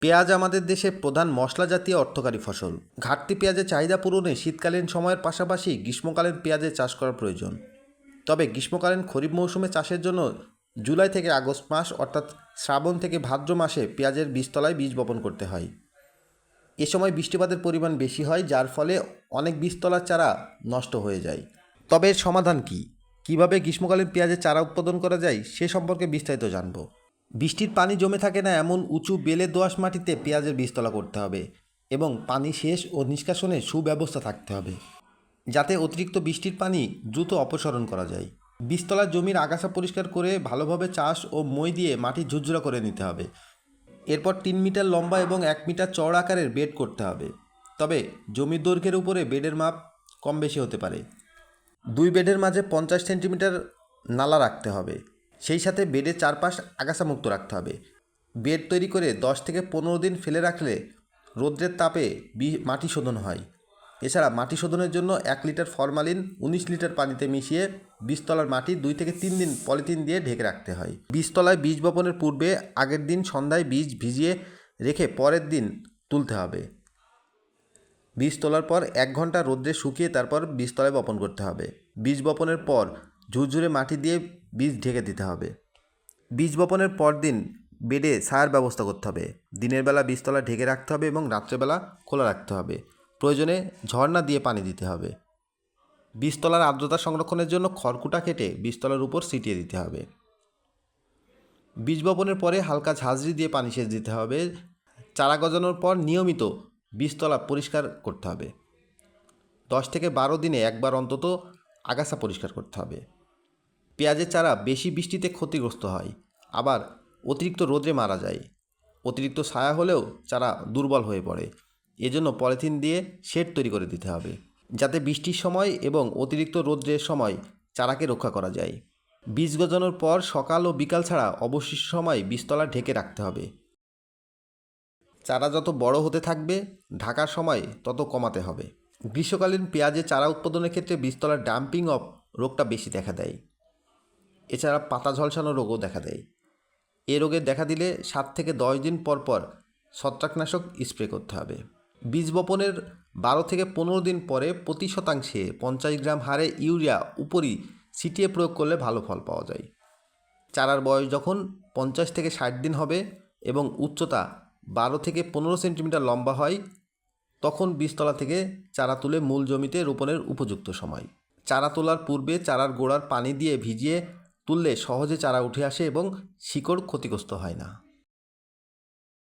পেঁয়াজ আমাদের দেশে প্রধান মশলা জাতীয় অর্থকারী ফসল। ঘাটতি পেঁয়াজের চাহিদা পূরণে শীতকালীন সময়ের পাশাপাশি গ্রীষ্মকালীন পেঁয়াজের চাষ করা প্রয়োজন। তবে গ্রীষ্মকালীন খরিফ মৌসুমে চাষের জন্য জুলাই থেকে আগস্ট মাস অর্থাৎ শ্রাবণ থেকে ভাদ্র মাসে পেঁয়াজের বীজতলায় বীজ বপন করতে হয়। এ সময় বৃষ্টিপাতের পরিমাণ বেশি হয়, যার ফলে অনেক বীজতলার চারা নষ্ট হয়ে যায়। তবে এর সমাধান কি? কীভাবে গ্রীষ্মকালীন পেঁয়াজের চারা উৎপাদন করা যায়, সে সম্পর্কে বিস্তারিত জানব। বৃষ্টির পানি জমে থাকে না এমন উঁচু বেলে দোআঁশ মাটিতে পেঁয়াজের বীজতলা করতে হবে এবং পানি শেষ ও নিষ্কাশনে সুব্যবস্থা থাকতে হবে যাতে অতিরিক্ত বৃষ্টির পানি দ্রুত অপসারণ করা যায়। বীজতলার জমির আগাছা পরিষ্কার করে ভালোভাবে চাষ ও মই দিয়ে মাটি ঝুরঝুরা করে নিতে হবে। এরপর তিন মিটার লম্বা এবং এক মিটার চওড়া আকারের বেড করতে হবে। তবে জমির দৈর্ঘ্যের উপরে বেডের মাপ কম বেশি হতে পারে। দুই বেডের মাঝে পঞ্চাশ সেন্টিমিটার নালা রাখতে হবে। সেই সাথে বেডের চারপাশ আগাছা মুক্ত রাখতে হবে। বেড তৈরি করে দশ থেকে পনেরো দিন ফেলে রাখলে রৌদ্রের তাপে মাটি শোধন হয়। এছাড়া মাটি শোধনের জন্য এক লিটার ফরমালিন, উনিশ লিটার পানিতে মিশিয়ে বীজতলার মাটি দুই থেকে তিন দিন পলিথিন দিয়ে ঢেকে রাখতে হয়। বীজতলায় বীজ বপনের পূর্বে আগের দিন সন্ধ্যায় বীজ ভিজিয়ে রেখে পরের দিন তুলতে হবে। বীজ তোলার পর এক ঘণ্টা রোদ্রে শুকিয়ে তারপর বীজতলায় বপন করতে হবে। বীজ বপনের পর ঝুরঝুরে মাটি দিয়ে বীজ ঢেকে দিতে হবে। বীজ বপনের পর দিন বেডে ছায়ার ব্যবস্থা করতে হবে। দিনের বেলা বীজতলা ঢেকে রাখতে হবে এবং রাত্রেবেলা খোলা রাখতে হবে। প্রয়োজনে ঝর্ণা দিয়ে পানি দিতে হবে। বীজতলার আর্দ্রতা সংরক্ষণের জন্য খড়কুটা কেটে বীজতলার উপর ছিটিয়ে দিতে হবে। বীজ বপনের পরে হালকা ঝাঁঝরি দিয়ে পানি সেচ দিতে হবে। চারা গজানোর পর নিয়মিত বীজতলা পরিষ্কার করতে হবে। দশ থেকে বারো দিনে একবার অন্তত আগাছা পরিষ্কার করতে হবে। পেঁয়াজের চারা বেশি বৃষ্টিতে ক্ষতিগ্রস্ত হয়, আবার অতিরিক্ত রোদে মারা যায়। অতিরিক্ত ছায়া হলেও চারা দুর্বল হয়ে পড়ে। এজন্য পলিথিন দিয়ে শেড তৈরি করে দিতে হবে, যাতে বৃষ্টির সময় এবং অতিরিক্ত রৌদ্রের সময় চারাকে রক্ষা করা যায়। বীজ গজানোর পর সকাল ও বিকাল ছাড়া অবশিষ্ট সময় বীজতলা ঢেকে রাখতে হবে। চারা যত বড় হতে থাকবে, ঢাকার সময় তত কমাতে হবে। গ্রীষ্মকালীন পেঁয়াজের চারা উৎপাদনের ক্ষেত্রে বীজতলার ডাম্পিং অফ রোগটা বেশি দেখা দেয়। এছাড়া পাতা ঝলসানো রোগও দেখা দেয়। এ রোগে দেখা দিলে সাত থেকে দশ দিন পর পর ছত্রাকনাশক স্প্রে করতে হবে। বীজ বপনের বারো থেকে পনেরো দিন পরে প্রতি শতাংশে পঞ্চাশ গ্রাম হারে ইউরিয়া উপরই ছিটিয়ে প্রয়োগ করলে ভালো ফল পাওয়া যায়। চারার বয়স যখন পঞ্চাশ থেকে ষাট দিন হবে এবং উচ্চতা বারো থেকে পনেরো সেন্টিমিটার লম্বা হয়, তখন বীজতলা থেকে চারা তুলে মূল জমিতে রোপণের উপযুক্ত সময়। চারা তোলার পূর্বে চারার গোড়ার পানি দিয়ে ভিজিয়ে তুললে সহজে চারা উঠে আসে এবং শিকড় ক্ষতিগ্রস্ত হয় না।